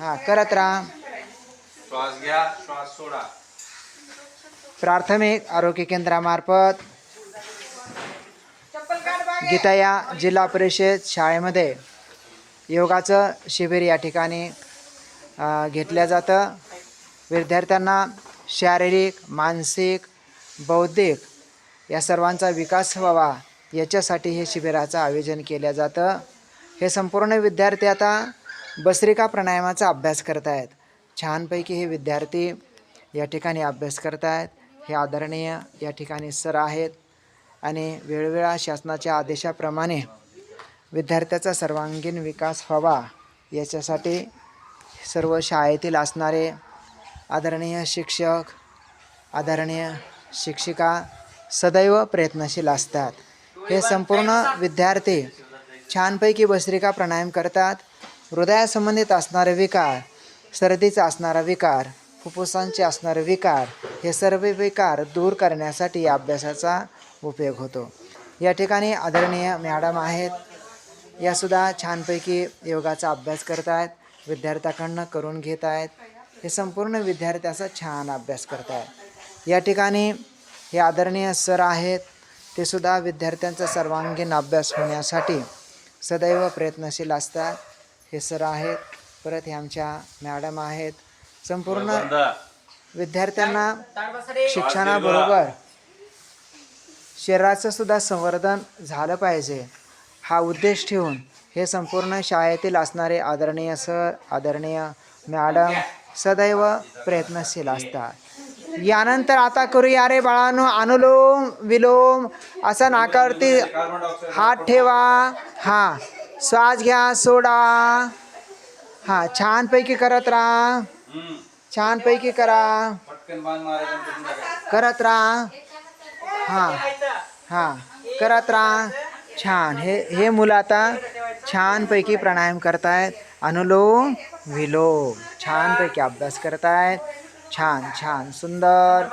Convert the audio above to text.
हां करत राहा. श्वास घ्या श्वास सोडा. प्राथमिक आरोग्य केंद्रामार्फत गीताया जिल्हा परिषद शाळेमध्ये योगाचं शिबिर या ठिकाणी घेतलं जातं. विद्यार्थ्यांना शारीरिक मानसिक बौद्धिक या सर्वांचा विकास व्हावा याच्यासाठी हे शिबिराचं आयोजन केलं जातं. हे संपूर्ण विद्यार्थी आता बसरिका प्राणायामाचा अभ्यास करत आहेत छानपैकी हे विद्यार्थी या ठिकाणी अभ्यास करत आहेत हे आदरणीय या ठिकाणी सर आहेत आणि वेळोवेळा शासनाच्या आदेशाप्रमाणे विद्यार्थ्याचा सर्वांगीण विकास व्हावा याच्यासाठी सर्व शाळेतील असणारे आदरणीय शिक्षक आदरणीय शिक्षिका सदैव प्रयत्नशील असतात. हे संपूर्ण विद्यार्थी छानपैकी बसरिका प्राणायाम करतात. हृदयासंबंधित असणारे विकार सर्दीचा असणारा विकार फुफ्फुसांचे असणारे विकार हे सर्व विकार दूर करण्यासाठी या अभ्यासाचा उपयोग होतो. या ठिकाणी आदरणीय मॅडम आहेत. यासुद्धा छानपैकी योगाचा अभ्यास करत आहेत. विद्यार्थ्याकडनं करून घेत आहेत. हे संपूर्ण विद्यार्थ्याचा छान अभ्यास करत आहेत. या ठिकाणी हे आदरणीय सर आहेत. ते सुद्धा विद्यार्थ्यांचा सर्वांगीण अभ्यास होण्यासाठी सदैव प्रयत्नशील असतात. हे सर आहेत परत हे आमच्या मॅडम आहेत. संपूर्ण विद्यार्थ्यांना शिक्षणाबरोबर शरीराचं सुद्धा संवर्धन झालं पाहिजे. हा उद्देश ठेवून हे संपूर्ण शाळेतील असणारे आदरणीय सर आदरणीय मॅडम सदैव प्रयत्नशील असतात. यानंतर आता करूया रे बाळांनो अनुलोम विलोम असा डायऑक्साईड हात ठेवा. हां. श्वास घ्या सोडा. हां छानपैकी करत राहा. छानपैकी करा. करत राहा. हां हां करत राहा. छान. हे हे मुलं आता छानपैकी प्राणायाम करतायत. अनुलोम विलोम. छानपैकी अभ्यास करतायत. छान छान. सुंदर.